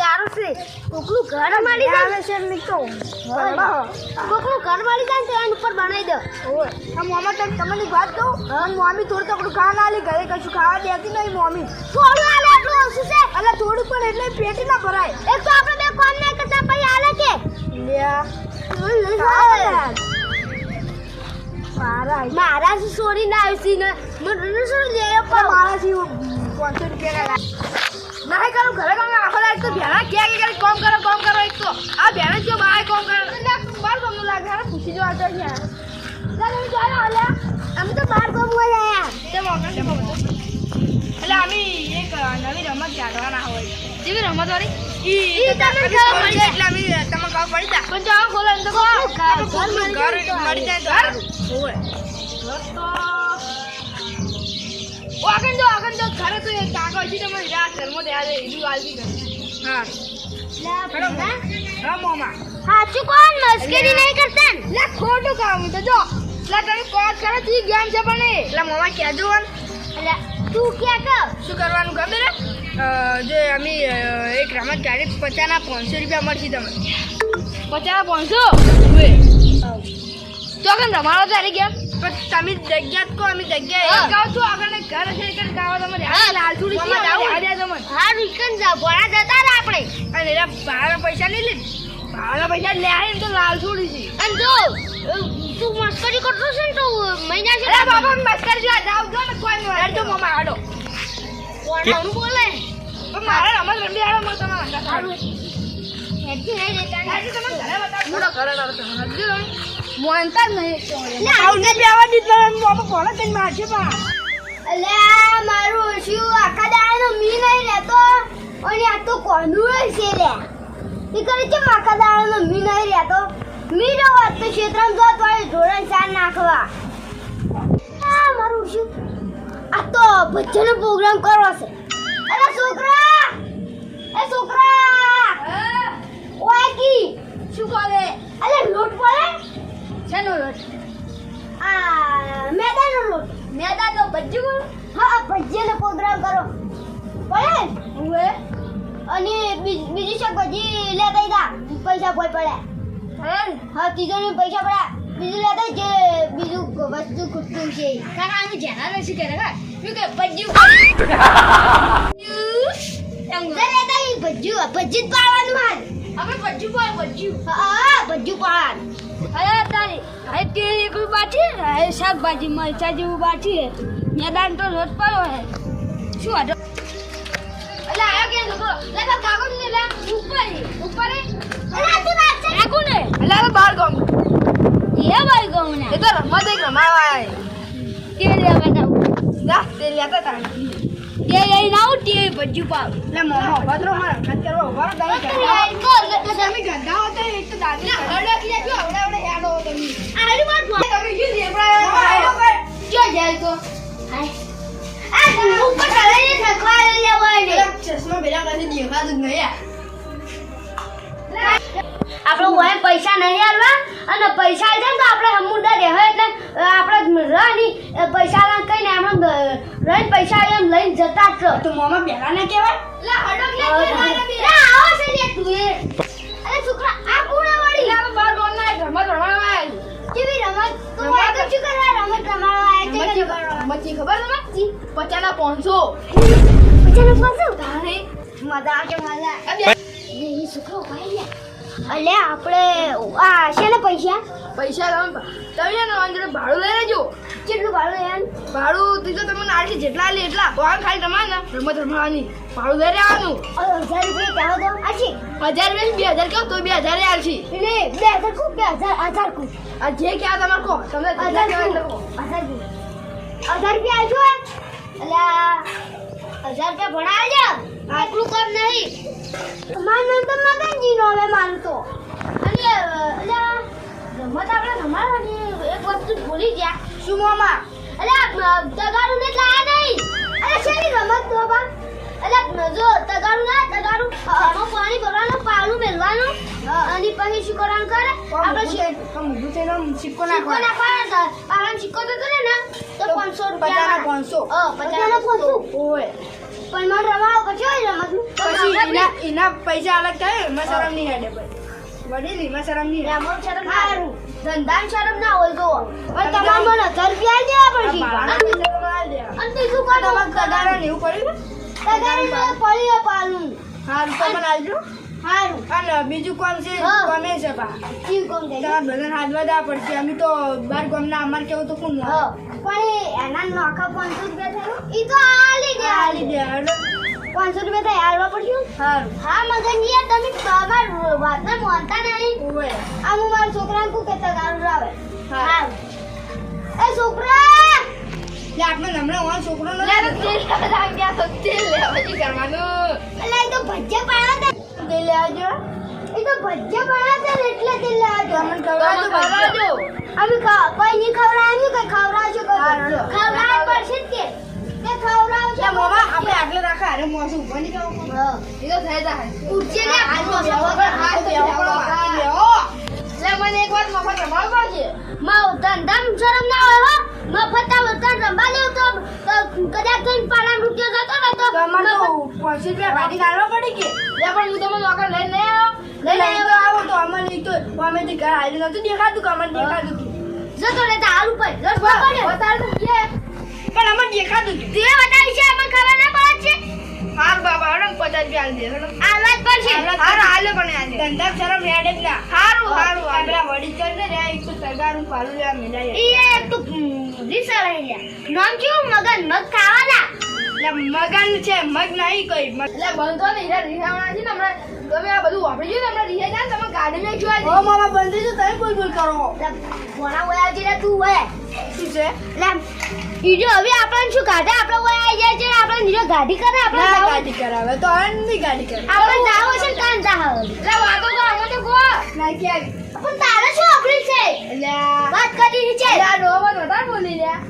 ગારો છે કોકનું ઘર મારી છે મિત્રો કોકનું ઘર મારી જાય ને તો એના ઉપર બનાવી દો. આ મોમાં તો તમને વાત કહું? મોમી થોડું થોડું ખાવા ના લી ઘરે કશું ખાવા દેતી નહીં મોમી. થોડું આલે એટલું ઓછું છે. એટલે થોડું પણ એટલે પેટી ના ભરાય. એક તો આપણે બે કોમ કરતા પછી આલે કે? મારા મારા જ ના આવી ને. મને છોડી લે પણ મારાથી પાંચસો રૂપિયા ના કરું ઘરે કામ આખો લાગે તો ભેણા કે કે કરે કામ કરો કામ કરો એક તો. આ ભેણા જો બાય કામ કરે. એટલે બાર કામનું લાગે હા પૂછી જો આતો છે. ચાલ હું ચાલો હાલે અમે તો બાર કોમ તે મોકલ તે મોકલ એટલે અમે એક નવી રમત જાણવાના હોય. જેવી રમત વાળી? ઈ તમને ખબર પડી જાય. એટલે અમે તમને ખબર પડી જાય. પણ જાઓ આ ખોલે. તો કહો ઘર ઘર મળી જાય સારું. હોય આગળ જો આગળ જો ઘરે તો એક કાકા છે તમે રાત ઘરમાં ત્યાં જઈ ઈડું આલવી કરે હા. હેડો હા મોમા સાચું કોણ? મસ્કરી નહીં કરતા ને? લે ખોટું કામ તો જો. લે તમે કોલ કરે તી ગેમ છે પણ એટલે મોમા કહેજો એટલે તું ક્યાં કર શું કરવાનું ખબર જે અમે એક રમત ગાડી પચાસના પાંચસો રૂપિયા મળશે તમે પચાસના પાંચસો? ચોકન રમાડો તારી ગયા પણ તમે જગ્યા જ કહો અમે જગ્યા હા. એક ગાવ છું આગળ ઘર છે કે ગાવા તમારે હા, લાલ છુડી છે. આડ્યા તમને હા રીકન જા ભણા જતા ને આપણે. અને એના ભાડાના પૈસા નહીં લે. ભાડા પૈસા લે આવીને તો લાલ છુડી છે. અને જો તું મસ્કરી કરતો છે ને તો મહિના છે અરે બાબા મસ્કરી જો જાવ જો ને કોઈ નહીં. તો મોમાં આડો કોણ બોલે? પણ મારે રમત રમી આવે મને તમારા સારું હેડજી નહીં લેતા આજે તમે ઘરે બતાવો. થોડો ઘરે મોનતા નહીં લે, આવને બેવા દીધો બાબા કોને તને મારશે અલ્યા મારું ઓછું આખા દાડાનો મી નહીં રહેતો. અને આ તો કોનું છે લે? એ કરે છે આખા દાડાનો મી નહીં રહેતો? મી રહો આજ તો ક્ષેત્રમાં જો તો ધોરણ ચાર નાખવા. આ મારું ઓછું. આ તો ભજનનો પ્રોગ્રામ કરવો છે. અરે છોકરા! એ છોકરા! ઓય કી? શું કરે? અલે લોટ પડે? શેનો લોટ આ મેદાનો લોટ મેદાનનો ભજ્જુ હા ભજ્યાનો પ્રોગ્રામ કરો. પડે? હવે અને બીજી શાકભાજી લેતા દા. પૈસા કોઈ પડે. હે? હા ત્રીજોને પૈસા પડ્યા બીજું લેતા જે બીજું વસ્તુ ખૂટતું છે. કારણ આનું જેના નથી કરે કા? શું કે લેતા ભજ્જુ ભજ્જી જ પાડવાનું હાલ. અમે બજ્જુ પર બજ્જુ હા ભજ્જુ પાડવાનું. અરે તારી હવે તે એક બાટી હવે શાકભાજી મરચા જેવું બાટી હે મેદાન તો રોજ પડ્યો હે. શું હતો એટલે આયો કે લોકો લે તો કાગળ ને લે ઉપર. ઉપર. અલા તું છે. ને. ગામ. એ એ તો રમત એક લેવા જાવ. લેતા તા કે લઈ નાવ તે ભજ્જુ પાવ. લે મોમો ભદ્રો મારા ખત કરવા ઊભા તમે ગંધા તો સમી ગંદા દાદી આપણો ઓય પૈસા નહીં આલવા અને પૈસા ને તો આપણે હમુદા રહે એટલે આપણે રહી પૈસા ના કઈ ને આપણે રહીને પૈસા એમ લઈને જતા જ. તો મોમાં બેરા ને કહેવાય? લે હડો લે, આવો છે તું એ. અરે છોકરા આ કોણ આ ના બાર ગોન ના રમત રમાડવા કેવી રમત? તું રમત? આ તો શું કરવા રમત રમાડવા આવી છે કે? મચ્છી ખબર તમે પચાના પાંચસો. પચાના પાછો? તારે મજા આવશે મજા. લે, એ સુખો ભાઈ લે. અલે આપણે આ છે ને પૈસા પૈસા તમે તમે અંદર ભાડું લઈ લેજો. કેટલું ભાડું યાર ભાડું તું તો તમને આટલી જેટલા લે એટલા. વાળ ખાલી તમારે ને રમત રમવાની. ભાડું લઈ રહેવાનું હજાર રૂપિયા કહેવા તો આછી. હજાર રૂપિયા બે હજાર કહો તો બે હજાર યાર છે એટલે બે હજાર કહું બે હજાર હજાર કહું. આ જે કહેવા તમારે કહો. તમને હજાર એટલા હજાર રૂપિયા આવજો એટલે હજાર રૂપિયા ભણાવજો. આટલું કર નહીં. મારું નામ તો મગનજી નો હવે મારું તો. અને રમત આપણે રમાડવાની એક વસ્તુ ભૂલી ગયા. શું મામા? આ તગારું ને લાયા નહીં. અરે શેની રમત તો બા એટલે જો તગારું ના તગારું આમાં પાણી ભરવાનું પાલું મેલવાનું. અને પછી શું કરવાનું કરે આપણે સિક્કો નાખવાનો પાલાનો સિક્કો તો કરે ને? તો પાંચસો રૂપિયા પાંચસો હા, પચાસના પાંચસો. ઓય પણ મને રમાવો એના એના પૈસા અલગ થાય એમાં શરમ નહીં હેડે પછી વડીલ એમાં શરમ નહીં. એમાં શરમ ના આવે. ધંધામાં શરમ ના હોય તો પણ તમારે મને હજાર રૂપિયા દેવા પડશે પૈસા તો. અને બીજું કાંઈ તમારે તગારા ને એવું પડ્યું? તગારી પડી હે પાલું હારું તો મને આલજો. હારું અને બીજું કામ છે. ગમે છે પા જીવ કોમ છે બધાને હાથવા દેવા પડશે અમે તો બાર ગામના અમારે કેવું તો કોણ પણ એના નોખા પાંચસો રૂપિયા થયું એ તો આલી દે આલી દે હેડો. પાંચસો રૂપિયા થાય હાલવા પડશે હારું હા મગન યાર તમે તમાર વાતને માનતા નહીં ઓવે. આ હું મારા છોકરાને કે તગારું લાવે હા. હા એ છોકરા લે આપણે હમણાં વાળો છોકરો લે તો તેલ તો તેલ લેવા પછી કરવાનું એટલે તો ભજ્યા પાડ્યા હતા તે લે એ તો ભજ્યા પાડ્યા ને એટલે તે ખવડાવજો ખવડાવજો. અમે કોઈ નહીં ખવડાવ્યું કે ખવડાવજો પડશે કે. તે ખવડાવશો લે આપણે આટલે રાખા અરે મોસું ઊભો નહીં થવું. એ તો થઈ જાય. ઉઠજે ને આ આ બેહો, વગર આ હાથ બેહો, લે મને એક વાર મફત રમાડવા છે માં ધંધામાં શરમ ના હોય હો. મફત આ વતન રંબા લેવું તો. કદાચ કઈ પાલા રૂપિયો જતો ને તો. તમારે તો રૂપિયા ભાડી કાઢવા પડી કે? લે પણ હું તમને નોકર નહીં લઈ લઈ આવો તો અમને તો અમે તો ઘર હાલ્યું નતું દેખાતું કે અમને દેખાતું હતું. જતો રે તાર ઉપર. રસ્તો પડ્યો વધારે તો કે? પણ અમને દેખાતું હતું. તે બતાવી છે અમને ખબર ના પડે છે. હાર બાબા હડમ પચાસ રૂપિયા આલી દે હડો. આલવા જ પડશે હારું, હાલો પણ આલી ધંધા શરમ હેડે જ ના. હારું, હારું, વડી ને રહ્યા, એક તો તગારું પાલું લેવા મેલાય. ઈ એક તો રીસા રહી નામ કેવું મગન મગ ખાવાના મગન છે મગ નહીં કોઈ. એટલે બંધો ને હીરા રીહાવાના છે ને હમણાં તમે આ બધું વાપરી ગયું ને હમણાં રીહા જાય તમે ગાડીમાં જોવા ઓ મામા બંધ જાઓ, તમે બોલ બોલ કરો. ઘણા વયા છે ને તું વયા શું છે? ઈજો હવે આપણને શું કાઢે? આપણે વયા આવી જાય છે આપણે નીરો ગાડી કરે આપણે ગાડી કરાવે તો હવે નહીં ગાડી કરે. આપણે જાવ છે ને કાન જાવ એટલે વાતો તો અમે તો ગો ના ક્યાં? પણ તારે શું આપણી છે? એટલે વાત કરી છે. એટલે નો વાત વધારે બોલી લ્યા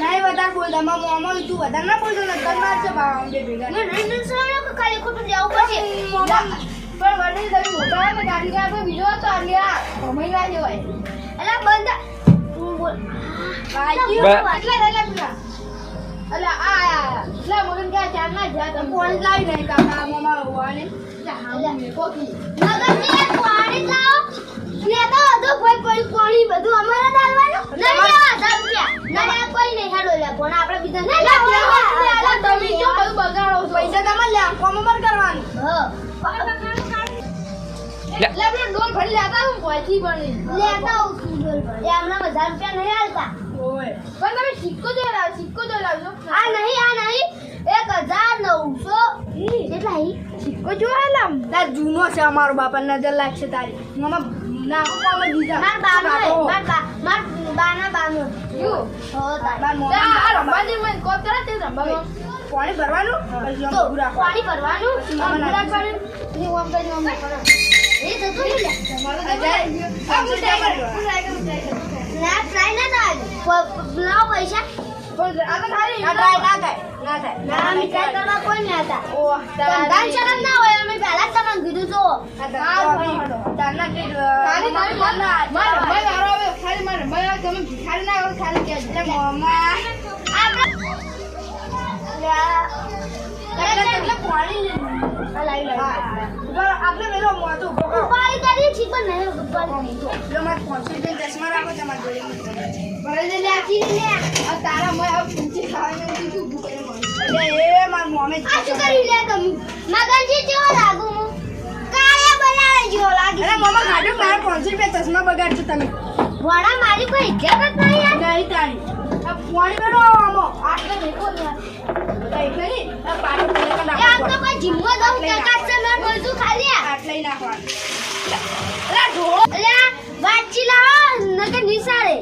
નહીં વધારે બોલતા મારા મોમાં તું વધારે ના બોલતો ને તન માર છે બાવા અમને ભેગા. મેં નહીં નહીં કે ખાલી ખોટું જવું પડશે. પણ વડીલ તમે મોટા ને ગાડી કા તો બીજો તો આલ્યા ભમાઈ ના જવાય. એટલે બંધ. તું બોલ. એટલે એટલે પેલા એટલે આ એટલે મગન ક્યાં ચાર ના જા તમે. ફોન લાવી નહીં કાકા મામા હોવાને એટલે હા મેં કોકી. નગર એક પાણી લાવો. લેતો હતો કોઈ કોઈ પાણી બધું અમારે ડાલવાનું? દસ રૂપિયા કોઈ નહીં હેડો લે પણ આપણે બીજા નહીં લેવા તમે જો બધું બગાડો છો. પૈસા તમારે લે કોમર કરવાનું. એટલે પેલો ડોલ ભરી લેતા હું કોઈથી લેતા આવું ડોલ પર. એ હમણાં વધારે રૂપિયા નહીં ઓય. પણ તમે સિક્કો જો લાવ સિક્કો જો લાવજો. આ નહીં આ નહીં. એક હજાર નવસો કેટલા? સિક્કો જોવા લામ તાર જૂનો છે અમારો બાપા નજર લાગશે તારી. મામા નાખો કોમ દીધા માર બાનો માર બા માર બાના બાનો યુ હો તાર. બાર આ મોમાં રંબાજી મને કોક કરે તે રંબામાં પાણી ભરવાનું? પછી આમ તો રાખવાનું. પાણી ભરવાનું આમ નાખી પાણી, પછી આમ કરી આમ કરો. એ થતું નહીં લે. પાંચસો રૂપિયા ભરવાનું. ના ટ્રાય ના થાય. પ- લાવો પૈસા. ના થાય, ના થાય, ના થાય. ના અમે કરવા કોઈ નહીં હતા ઓહ, ધંધાની શરમ ના હોય અમે પહેલા તમને કીધું તો. ખાલી ના માર હાથ રંબાઈ આવે ખાલી માર રંબાઈ તમે ભિખારી ના હોય ખાલી કહેજો એટલે મામા આપણે પેલો મોઢું ઉપાડી કરીએ છીએ પણ નહીં ઉપાડી. જો મારે પાંચસો ચશ્મા રાખો તમારે જોડે. ભરે દે આખી લે. તારા મોય આ પૂંચી ખાવાને હું ભૂખે મળી એટલે એ મારા મોમે આ શું કરી લે તમે? મગનજી જેવો લાગુ હું. કાયા બનાવે જેવો લાગે. અરે મામા કાઢો મારા પાંચસો રૂપિયા ચશ્મા બગાડશો તમે વડા મારી કોઈ ઇજ્જત નહીં યાર. નહીં તારી. આ પાણી બેઠો આમો. આટલે દેખો ને આ નાખો તો કોઈ જીમો દઉં ટકા છે મેં બોલતું ખાલી આ. આટલે નાખવાનું. અલા ઢોળો. અલા વાંચી લાવો નિસારે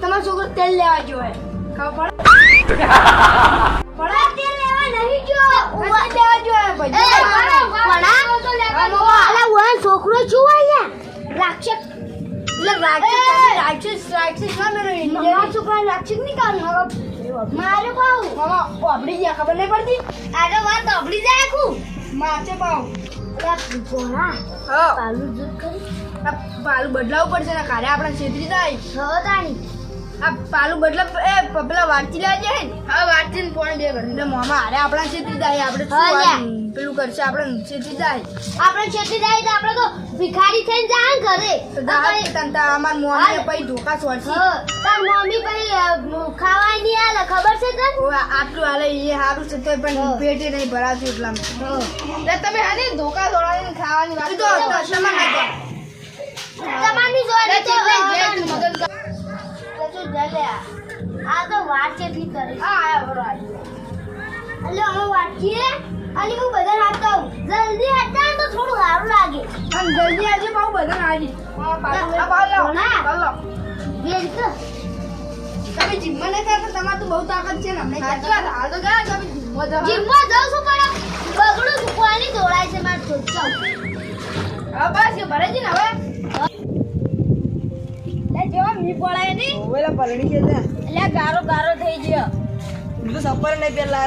તમારા છોકરો તેલ લેવા જોઈએ ખબર પડે? છોકરો છું આયા રાક્ષસ. એટલે રાક્ષસ રાક્ષસ રાક્ષસ ના મેળો છોકરા રાક્ષસ નહીં કામ મારે પાઉ મામા ઓબડી ગયા ખબર નહીં પડતી? આરે વાત ઓબડી જાય આખું. માથે હા. પાલું આ બદલાવવું પડશે ને કાલે આપણે છેતરી જાય હવે તાણી. આ પાલું બદલા એ પેલા વાંચી લાવજે હે ને. હા વાંચીને પોણે બે ઘડી. મોમાં હારે આપણા છેતી જાય આપણે શું પેલું કરશે આપણે છેતી જાય. આપણે છેતી જાય તો આપણે તો ભિખારી થઈને જાય ઘરે. તો જાય તન તાર અમાર મોને પઈ પછી ધોકા છોડશે તાર મમ્મી પઈ ખાવાય નહીં આલે ખબર છે તને? ઓ આટલું હાલે એ સારું છે તો પણ. પેટે નહીં ભરાતું એટલા તમે હાને ધોકા દોડાવીને ખાવાની વાત તો તમારી કરે. હા આયા બરો એટલે અમે વાંચીએ? અને હું બધા હાથતા આવું. જલ્દી હાથતા ને તો થોડું સારું લાગે. અને જલ્દી આજે બહુ બધા આવી આ આ પાઉં લાવો ના. પાઉં લાવો. વેલ તો. તમે જીમમાં નહીં થયા તો તમારે તો બહુ તાકાત છે ને અમને સાચી વાત. હાલ તો ગયા તમે જીમમાં જાઓ. જીમમાં જાઉં છું પણ બગડું મૂકવાની દોડાય છે મારે સોચાવ હવે બસ એ ભરે છે ને હવે. જેવા મી પડાય નહીં. પલણી છે તે એટલે ગારો ગારો થઈ ગયો. હું તો સપર નહીં પેલા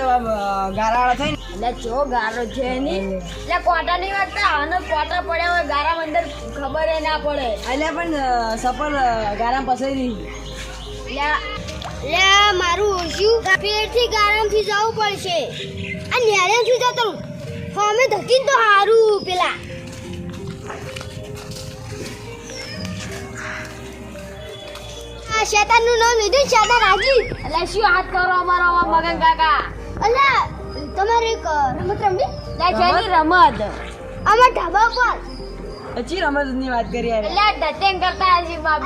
ગારાવાળા થઈ ને. એટલે ચો ગારો છે નહીં એટલે કોટા નહીં વાગતા? અને કોટા પડ્યા હોય ગારા અંદર ખબર એ ના પડે. એટલે પણ સપર ગારા પસાઈ નહીં લે મારું ઓછું. પેટથી ગારમથી જવું પડશે. આ ન્યારેથી જતો અમે ધકી તો સારું પેલા. આ શેતાનનું નામ લીધું ને, શેતાન હાજી એટલે શું હાથ કરો અમારો મગન કાકા? એટલે તમારે એક રમત રમવી એટલે શેની રમત. અમાર ઢાબા પર હજી રમતની વાત કરી યાર એટલે ડટેંગ કરતા હજી બાપ.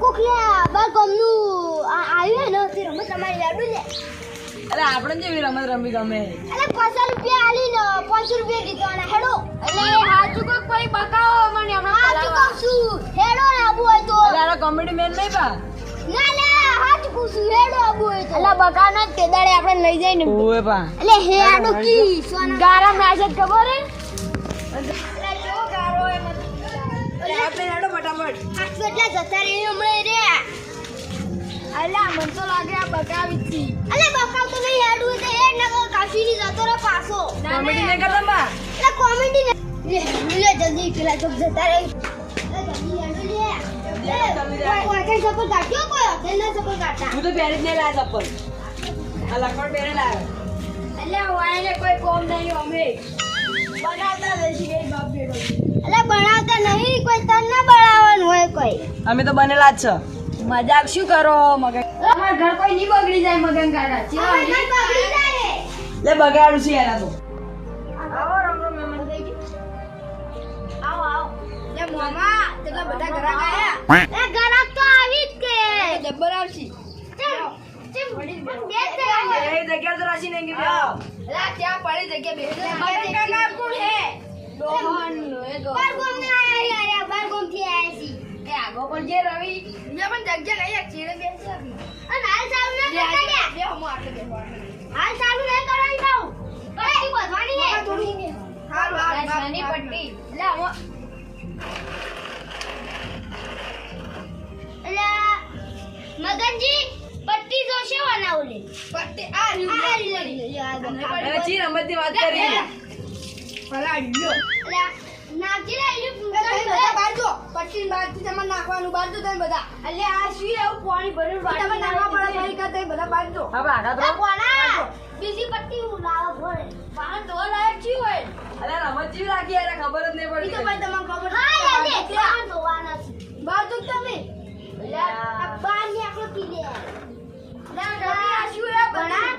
કોકિયા બાર ગમનું આ આવ્યું ને તે રમત તમારી યાદું લે અરે આપણે જેવી રમત રમી ગમે? અરે 500 રૂપિયા આલીને પાંચસો રૂપિયા દીધવાના હેડો. એટલે હાચું કોક કોઈ બકાવો મને હમણાં હા કોક ચૂકવ હેડો ને આબુ હોય તો. અરે કોમેડી મેન નહીં બા? ના લે હા કોક છું. હેડો આબુ હોય તો. એટલે બકાનો જ કેદાડે આપણે લઈ જઈને. ઓવે બા. એટલે હેડો કી સોના. ગારા નાશે ખબર હે? આપણે હેડો ફટાફટ. આટલા જતા રહી હમણાં. અલ્યા મને તો લાગે આ બકાવી છી. અલે બકાવ તો નહીં હેડું હોય તો હેડ ના કાશીની જતો રે પાછો. કોમેડી નહીં કરતા એટલે કોમેડી ને લે લે જલ્દી પેલા તો જતા રે જલ્દી હેડો લે. લે કોઈ કોઈ સપોર્ટ કાઢ્યો કોઈ? હોટેલ ના સપોર્ટ કાઢતા? હું તો પહેરી જ નહીં લાયા ચપ્પલ. આ લખણ પહેરે લાવ્યો અલ્યા વાયને કોઈ કોમ નહીં અમે. બનાવતા રહેશી ગઈ બાપ બેટો અલે બનાવતા નહીં કોઈ તન ના બનાવવાનું હોય કોઈ. અમે તો બનેલા જ છે. મજાક શું કરો મગન? અમાર ઘર કોઈ નહીં બગડી જાય મગન કાકા. લે બગાડું છે એના તો. આવો રમ રમ મહેમાન થઈ ગઈ આવો આવો. લે મોમા કેટલા બધા ઘરાક આયા એ ગરાક તો આવી જ કે. આવશી. જગ્યા તો રાશી નહીં ગઈ લા ત્યાં પડી જગ્યા બેસી કાકા કોણ હે ડોહન એ ડોહન. જે રવિ મેં પણ જગ્યા નહીં ચીડે બેસી આપી અને હાલ ચાલુ ના કરતા કે? બે હમો આટલે બેસવાનું. હાલ ચાલુ નહીં કરવાની કહું પટ્ટી બાંધવાની હે. હારું, હારું, બાપ, નાની પટ્ટી. આમાં એટલે મગનજી પટ્ટી છે બનાવલી પટ્ટી આ રહ્યું. આ રી રી રી આ ગમ. અરે ચી રમત વાત કરી પલાળી લ્યો. એ એ તમે બધા બહાર જો. પટ્ટીની બહારથી તમારે નાખવાનું બહાર જો તમે બધા. એટલે આ શું એવું પાણી ભર્યું તમે નાખવા પડે એ બધા બહાર જો. હવે આગળ તો કોના? બીજી પટ્ટી હું લાવો ભરે તો લાયક શું હોય અરે રમત જેવી રાખી યાર ખબર જ નહીં તો ભાઈ તમને ખબર હા છે. બહાર જો તમે. આ બાર ને આપણો પી લે. લે રવિ આ શું હે ભણા.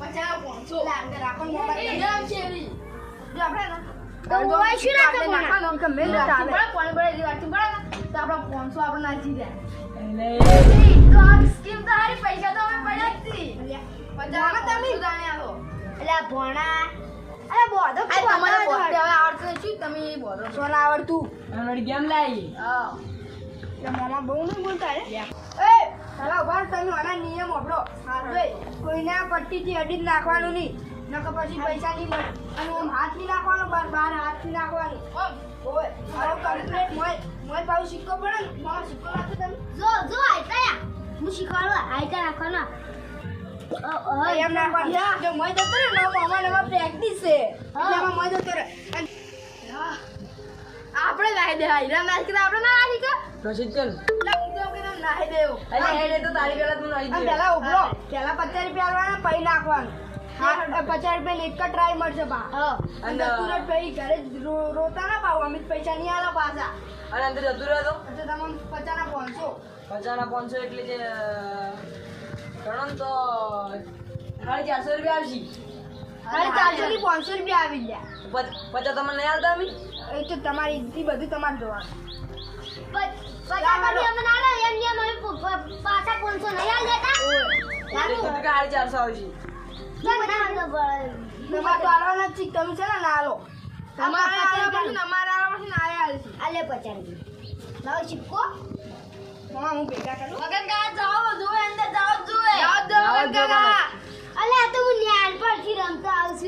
પછી. અંદર મોબાઈલ. છે જો આપણે કોઈને પટ્ટીથી અડી જ નાખવાનું નહીં. નકર પછી પૈસા નહીં મળે અને આમ હાથથી નાખવાનું બાર બાર હાથથી નાખવાનું. ઓય આવું complete મોય મોય પાઉ સિક્કો પડે ને? મામા સિક્કો નાખો તમે. જો જો આયતા હું શીખવાડું આયતા રાખવાના. એમ નાખવાનું જો મોય ને મામા નવા પ્રેક્ટિસ છે. એટલે મોય આપણે નાહી દે નાખી કીધું આપણે ના? નાખી કે કર નાહી દેવું અરે તો તારી પેલા તું દે. પેલા ઉભરો. પેલા પચાસ રૂપિયા આલવાના પછી નાખવાનું. હા પચાસ રૂપિયા એક જ ટ્રાય મળશે બા. અને અને ભાઈ ઘરે રોતા ના પાવ અમિત પૈસા નહીં આલા પાછા. અને અંદર જતું રહેતો એટલે તમે પચાસ ના પાંચસો પચાસના પાંચસો એટલે જે ગણો તો સાડી ચારસો રૂપિયા આવશે. અરે ચારસો ની પાંચસો રૂપિયા આવી ગયા. પચ- પચાસ તમને નહીં આવતા અમે એ તો તમારી ઈ બધું તમારે જોવાનું. પાછા પાંચસો નહીં ચારસો આવશે. તમારે તો હું ન્યાલ પરથી રમતા આવું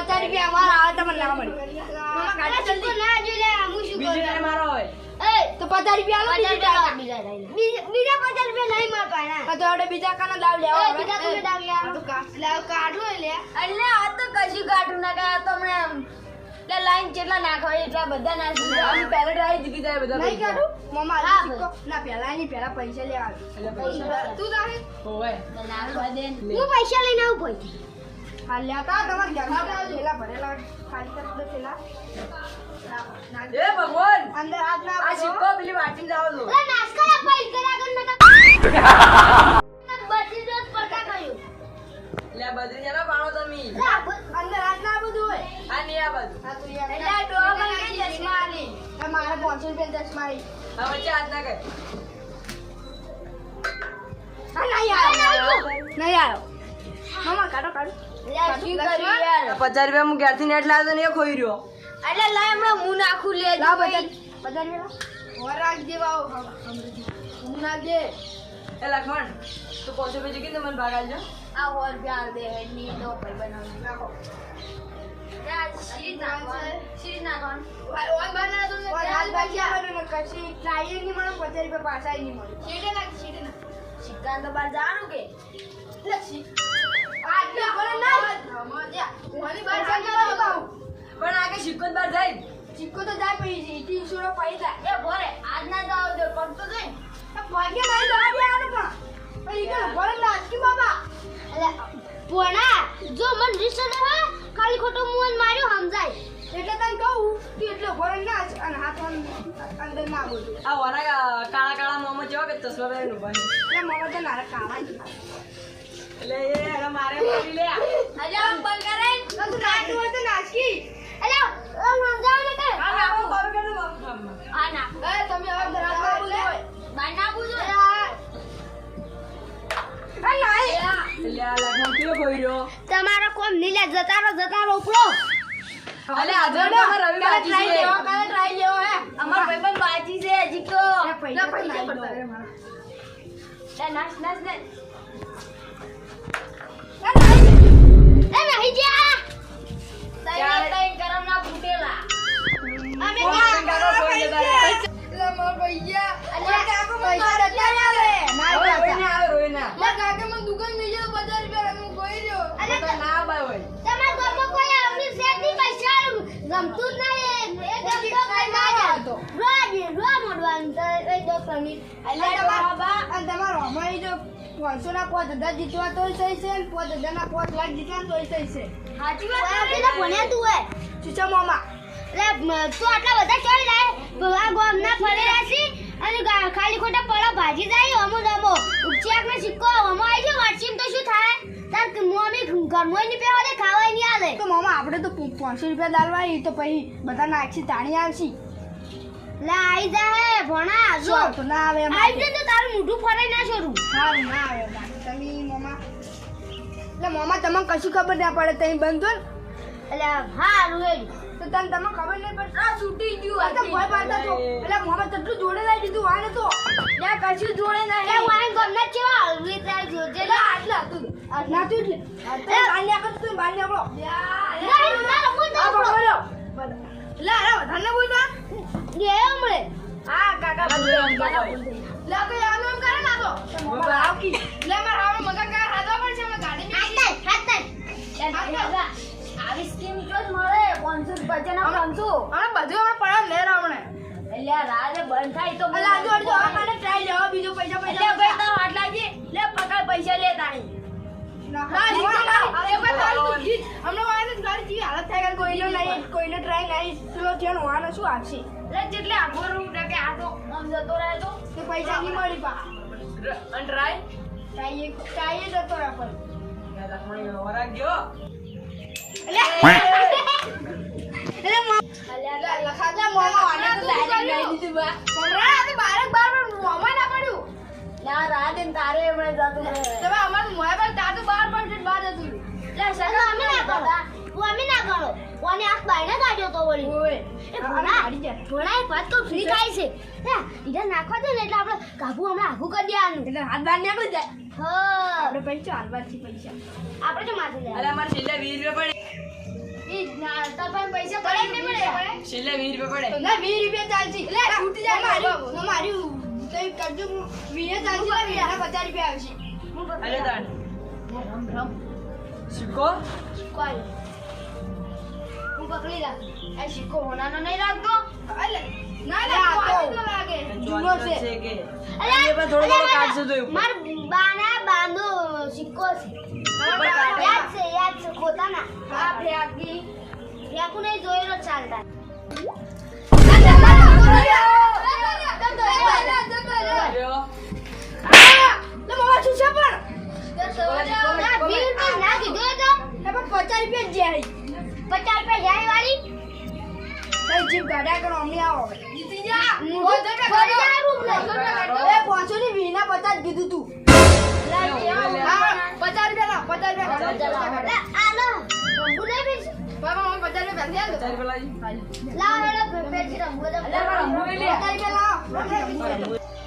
પચાસ રૂપિયા અમારા આવે તમને ના મળે. મામા અરે જલ્દી. ના જોઈ હું શું કરું કાંઈ મારો હોય. તો પચાસ રૂપિયા આલો બીજી. બીજા પચાસ રૂપિયા નહીં મળતા તો આપણે બીજા કાના દાવ લેવા બીજા તમે દાવ યાર. તો લાવ કાઢો એટલે એટલે આ તો કશું કાઢું ના કાકા તો એટલે લાઈન જેટલા નાખવા એટલા બધા નાખી દો. અમે પહેલા ટ્રાય જીતી જાય બધા નહીં પૈસા. કાઢું? મામા હા, ના પહેલા ની પહેલા પૈસા લેવા. તું તારે. હું પૈસા લઈને આવું ભાઈ હા લ્યા કા તમારે ઘરમાં થેલા ભરેલા ખાલી કરી દો થેલા ભગવાન અંદર ના આ આપો. પેલી વાટીને જાવ દો અરે નાસ્કા લા પૈ કર્યા કર પચાસ રૂપિયા હું ઘેરથી નેટ લાવ્યો ને એ ખોઈ રહ્યો. એટલે લાય હમણાં હું નાખું લે લા બધા બધા રૂપિયા રાખ દેવા હું નાખ દે. એ લખમણ તું પાંચસો રૂપિયા ચૂકીને મને ભાગ આલજો આ ઓર રૂપિયા આલ દે ની તો ભાઈ બનાવી નાખો શીરી નાખવાનું તો ને ને કશી ટ્રાય નહીં મળે પચાસ રૂપિયા પાછા નહીં મળે. શેડે નાખ શેડે નાખ. સિક્કા તો બહાર જવાનું કે? લક્ષી આ એટલે આપણે ના મજા પણ જાય ચીકો તો જાય પછી ઈટી જાય એ ભોરે આજ જાવ દે તો જઈ ભાગ્ય નહીં જવા દેવાનું પણ પણ ઈ કે ભલે નાચકી બાબા અલે પોણા જો મન રિસને હે ખાલી ખોટો મું માર્યો સમજાય એટલે તને કહું કે એટલે ભલે ના અને હાથ અંદર ના આ વાના કાળા કાળા મોમાં જેવા કે ચશ્મા પહેરીને ઊભા. એટલે મમ્મી તો નારા કાળા જ એટલે એ મારે બોલી લે. આમ બંધ કરે? તો હોય તો સમજાવ ને કે? આ નાખો આ ના. એ તમે હવે ના તમારો કોમ નીલે જતા જતારો જતા રહો ઉપડો. અલે આજે તો અમારે રવિ છે. કાલે ટ્રાય લેવો હે. અમાર ભાઈ પણ બાજી છે હજી તો એ પૈસા તો નાઈ દો. એ પાંચસો ના પાંચ હજાર જીતવા તોય થઈ છે ને પાંચ હજાર ના પાંચ લાખ જીતવા તોય થઈ છે. સાચી વાત પેલા ભણ્યા તું હે? ચૂચા મામા? એટલે તું આટલા બધા ચડી જાય આ ગોમના ફરેલા છે અને ખાલી ખોટા પળા ભાજી જાય અમો નમો ઉપચાક ને સિક્કો અમો આવી જાય વાંચીને તો શું થાય? તાર મમ્મી ઘરમાં ની પેવા દે ખાવાય નહીં આવે તો મામા આપણે તો પાંચસો રૂપિયા દાલવા તો પછી બધા નાખી તાણી આવશી. લે આવી જા હે ભણા જો શું તો ના આવે આઈ જાય તો તારું મોઢું ફરાઈ ના છોરું સારું ના આવે બાકી તમે મામા એટલે મામા તમને કશું ખબર ના પડે તઈ બંધો ને. એટલે હા હેડ તો તને તમને ખબર નહીં પડે. આ છૂટી ગયું આ તો ભય પાડતા તો એટલે મામા તટલું જોડે લાવી દીધું આ તો ના કશું જોડે ના એ વાઈન ગમના કેવા હલવી તાર જોજે. એટલે આટલા તું. આટલા તું એટલે. આ તો બાર નીકળ તું બાર નીકળો. ના ના બોલ તો પકડો લે અરે વધારે ના બોલતા લે હમણે. હા કાકા આ જોયો આમ તો કોઈ. લે તો યાર એમ કરે ના તો. બાપા. આવકી લે માર હાવ મગન કા હાથવા પડશે અમે ગાડી હાથ હાથ આવી સ્કીમ તો મળે પાંચસો રૂપિયા ના બધું અમે પડે લે રાવણે એટલે રાજ બંધ થાય તો અલા આજુ અડજો આ કાલે ટ્રાય લેવા બીજો પૈસા એટલે લે ભાઈ તારો હાથ લાગી. લે પકડ પૈસા લે ના જીતો તારી જીત. હમણાં વાળાને જ ગાડી જેવી હાલત થાય કે કોઈનો નહીં કોઈનો ટ્રાય નહીં પેલો જેનો વાળો શું આપશે એટલે જેટલે આગળ રૂમ કે આ તો આમ જતો રહે તો? તે પૈસા નહીં મળી પા. અને ટ્રાય ટ્રાય ટ્રાય જતો રહે પણ. બારે બાર તારે એમણે જતું અમારું પર તાર તો બાર પડશે જ બહાર જતું અમે ના કરો અમે ના કરો કોને આખ બાયને કાઢ્યો તો વળી? ઓય. એ ભણા ભણા આ જાય. એક વાત તો ફ્રી થાય છે. હે ઈધર નાખવા દે ને એટલે આપણે કાબુ હમણાં આઘું કરી દેવાનું. એટલે હાથ બહાર નીકળી જાય. હા. આપણે પૈસા હાલવાથી પૈસા. આપણે તો માથે લે અરે અમારે છેલ્લે 20 રૂપિયા પડે. ઈ ના તાર પાસે પૈસા પડે કે પડે? છેલ્લે વીસ રૂપિયા પડે. ના, વીસ રૂપિયા ચાલશે. એટલે છૂટી જાય મારી- હું મારી કંઈ કરજો, વીએ ચાલશે ને વીએના પચાસ રૂપિયા આવશે. અરે તાણ. સિક્કો કોઈ હું પકડી રાખ. આ સિક્કો હોનાનો નહીં રાખતો? અલે, ના, ના, તો લાગે. જૂનો છે. છે અરે એ પણ થોડો થોડો કાઢશે તો માર બાના બાંધો સિક્કો છે. યાદ છે યાદ છે ખોતાના. આ ફેંકી ફેંકું નહીં જોયેલો ચાલતા. પચાસ રૂપિયા જાય. પચાસ રૂપિયા જાય વાળી તઈ જીપ ગાડા કરો, અમને આવો. જીતી જા. પાંચસો પાંચસો ની વીના પચાસ કીધું તું પચાસ રૂપિયા પચાસ રૂપિયા પચાસ લાવ. લા, આ લો. રંગું નહીં પીશું? બાબા, મને પચાસ રૂપિયા ધ્યાન રૂપિયા લાવ, હેડો, પે- પેથી રંગું. પચાસ રૂપિયા લાવ.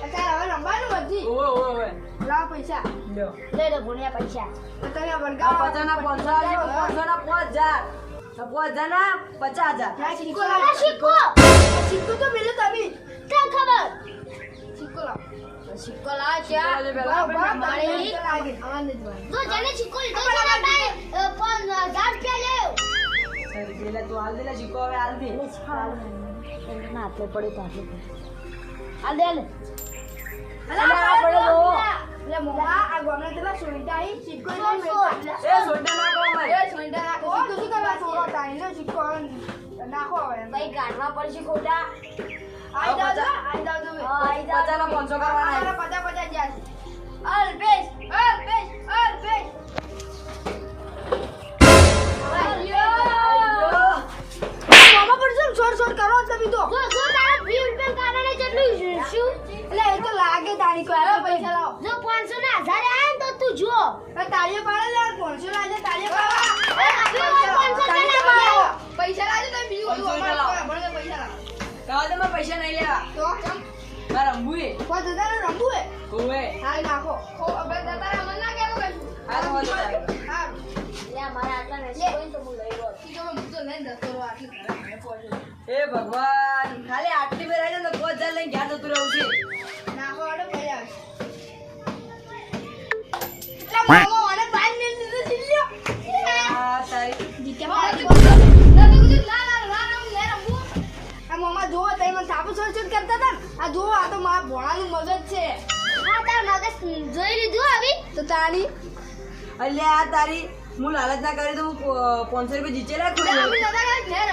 અત્યારે હવે રમવાનું બધી. ઓવે, ઓવે. લાવ પૈસા લે લે, ભૂણ્યા પૈસા. અત્યારે આ વળગાવો. પચાસના પાંચસો આવશે, પણ પાંચ હજાર. હજારના પચાસ હજાર. સિક્કો લાવ. સિક્કો. સિક્કો તો પેલો તમે તને ખબર. સિક્કો લાવ. સિક્કો લાવ, ચા. પેલા. બરાબર, મારે લાગે. આવાજ નથી તો જેને સિક્કો લીધો છે ને તારે, પણ હજાર રૂપિયા લેવ. પેલા તું હાલ દે સિક્કો હવે હાલ દે. ના હાથે પડે તો હાથે પડે. આ લે નાખો હવે. ભાઈ કાઢવા પડશે ખોટા આઈ છો? આઈ. હા, આઈ જાઓ. પચાસના પાંચસો કરવાના. પચાસ પચાસ જ્યાં અલ્પેશ, અલ્પેશ. છોડ કરતા હતા? ને આ જો આ તો મારા ભોળાનું મગજ છે. હા તાર મગજ જોઈ લીધું આવી તો તારી એટલે આ તારી હું લાલચ ના કરી તો હું પાંચસો રૂપિયા જીતેલા અમે ખોલી કાંઈ ઘેર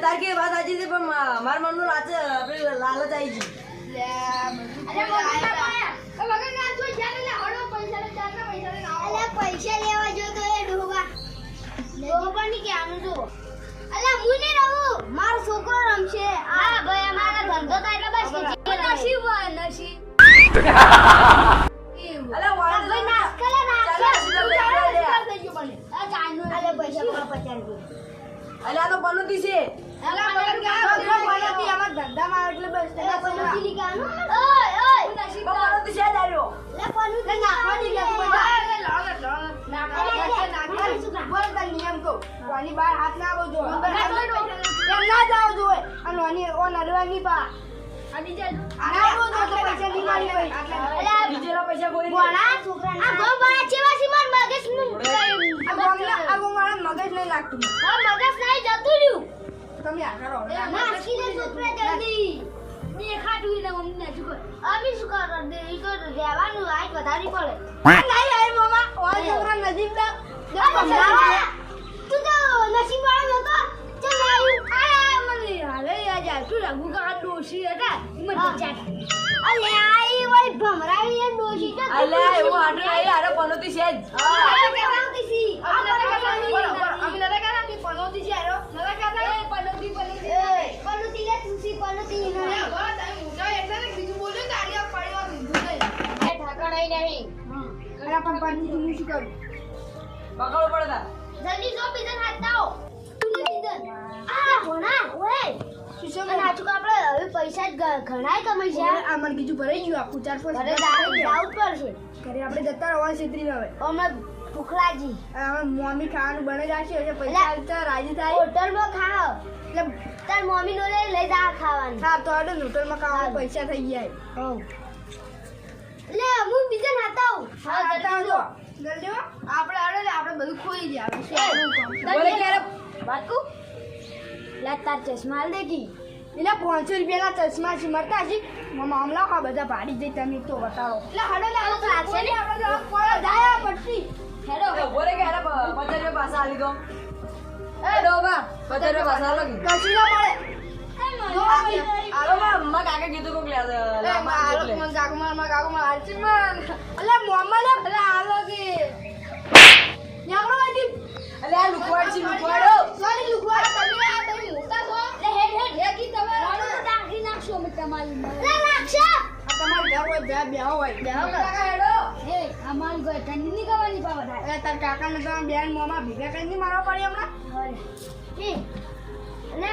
તારી કે વાત આજી છે પણ મારા મનનું લાચ આપણે લાલચ આવી ગઈ. પૈસા લે ચારના પૈસા લે આવો અલ્યા પૈસા લેવા જો તો એ ડોબા ડોબા ની કે આનું જો અલ્યા હું નહીં રહું. મારો છોકરો રમશે. હા ભાઈ અમારો ધંધો તો એટલો બસ કે નસીબ હોય નસીબ. અલે વાળ ભાઈ નાશ કરે નાશ ચાલો, સીધા લઈ લે, લે. થઈ ગયો મને આ ચાઈનો અલે પૈસા પર પચાસ રૂપિયા? અલે આ તો પનોતી છે. અલે વગર કે આ બધો બોલાતી આમાં ધંધામાં એટલે બસ. અલે પૈસા લીગાનું ઓય ઓય. પણ પનોતી છે જ આર્યો. લે લે નાખવાની લે લાગ લે લાવો લાવો નાખવાની બોલ કોની બહાર હાથ ના આવવો એમ ના જાઓ આ નોની ઓ નડવાની બા આની જાય ના બોલ તો પૈસા નહીં મારી ભાઈ બીજેલા પૈસા કોઈ નહીં. છોકરા આ ગો બા ચેવા સી માર મગજ આ ગામના આ ગામવાળા મગજ નહીં લાગતું. હા મગજ નહીં જતું રહ્યું. તમે આ કરો. નાખી દે છોકરા જલ્દી. દેખાતું ને મમ્મી ને શું અમે શું કરો દે ઈ તો રહેવાનું આજ વધારી પડે. નહીં આય મામા ઓય છોકરા નજીક દા. તું તો નસીબ વાળો નતો ચાલ આવ્યું આ મને હાલે યાદ આવતું રઘુ કાકા ડોશી હતા મને હા. અલે આઈ વળી ભમરાવી એ ડોશી તો અલ્યા એવું આટલું નહીં હારે પનોતી છે આ કહેવાતી સી આ કહેવાતી અમે નતા કહેતા કે પનોતી છે આરો નતા કહેતા એ પનોતી પનોતી એ લે તુસી પલુતી નહીં એ ઠાકણાઈ નહીં અરે પણ પાછી તું શું કરું પકડવું પડતા જલ્દી જો બીજન હાથ દાઓ. તું બીજન આ હોના ઓય. શું અને આજુ આપણે હવે પૈસા ઘણાય કમાઈ છે. આ મને કીધું ભરાઈ ગયું આખું ચાર પાંચ દાવ દાવ પડશે ઘરે આપણે જતા રહેવા છેતરી હવે. હમણાં ભૂખલાજી. હવે મમ્મી ખાવાનું બને જશે એટલે પૈસા આવતા રાજી થાય. હોટલમાં ખાઓ. એટલે તાર મમ્મી નો લઈ જા ખાવાનું. હા તો આડે હોટલમાં ખાવાનું પૈસા થઈ ગયા. હવ લે હું બીજા નાતા આવું. હા જતા જો. જલ્દી આપણે આડે આપણે બધું ખોઈ ગયા. હવે શું કરવું કામ? બોલે. ક્યારે બાકુ? લે તાર ચશ્મા હાલ દેખી. એટલે પાંચસો રૂપિયાના ચશ્મા છે મળતા છે મામલા ખા બધા ભાડી જઈ તમે તો બતાવો. એટલે હડો લે આ તો લાગશે ને? આપણે પડે જાય પટ્ટી હેડો. બોલે કે હારે પ- પચાસ રૂપિયા પાછા આલી દો. એ ડોબા પચાસ રૂપિયા પાછા આલો કે. કશું ના પડે બા, મારા કાકા કીધું કોક લે મારો. મન ગાગમાં માં ગાગમાં હાલચી મન. અલે મોમાં લે ભલે આલો કે ન્યાકડો વાજી અલે આ લુકવાડ છે લુકવાડો સોરી લુકવા તમે આ તમે મોટા છો? લે હેડ હેડ. એકી તમે રાડો તો ટાંકી નાખશો અમે તમારી માં. લે લાક્ષા આ તમારું ઘર હોય બે બેહો હોય. બેહો કાકા હેડો. એ અમારી કોઈ ઠંડી નહીં કરવાની પાવર થાય. અરે તાર કાકા ને તમે બેન મોમા ભેગા કરીને નહીં મારવા પડી હમણાં. એ લે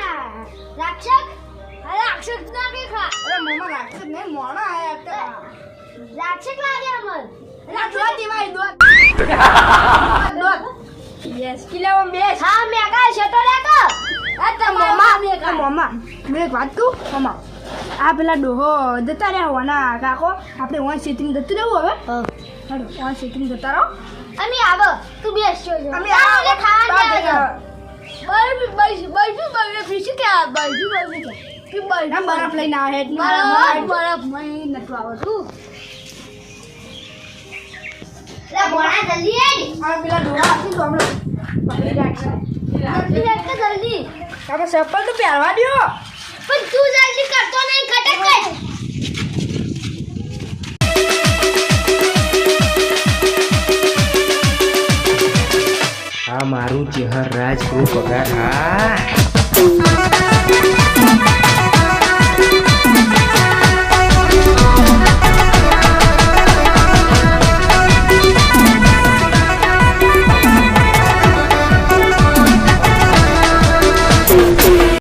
રાક્ષક અરે ના કે ખા અરે મોમાં રાખશે નહીં મોણા આયા અત્યારે રાક્ષક લાગે અમન રાખવા દેવાય દોત દોત યસ કિલામાં હા છે આ તો મેં એક વાત કહું મોમાં આ પેલા ડોહો જતા રહ્યા હોવાના કાકો આપણે વન સીટીને જતું રહેવું હવે હાલો વન જતા રહો અમે આવો તું બેસ જો અમે ખાવા બરફ બરફ બરફ બરફ ફીસી કે બરફી ના બરફ બરફ લઈને આવે બરફ બરફ આવતું લે બોણા જલ્દી હેડ આ પેલા ડોહા આપી તો હમણાં. પકડી રાખશે જલ્દી જલ્દી. તમે ચપ્પલ તો પહેરવા દ્યો. પણ તું જલ્દી કરતો નહીં ખટક કર આ મારું ચહેર રાજ પગાર. હા.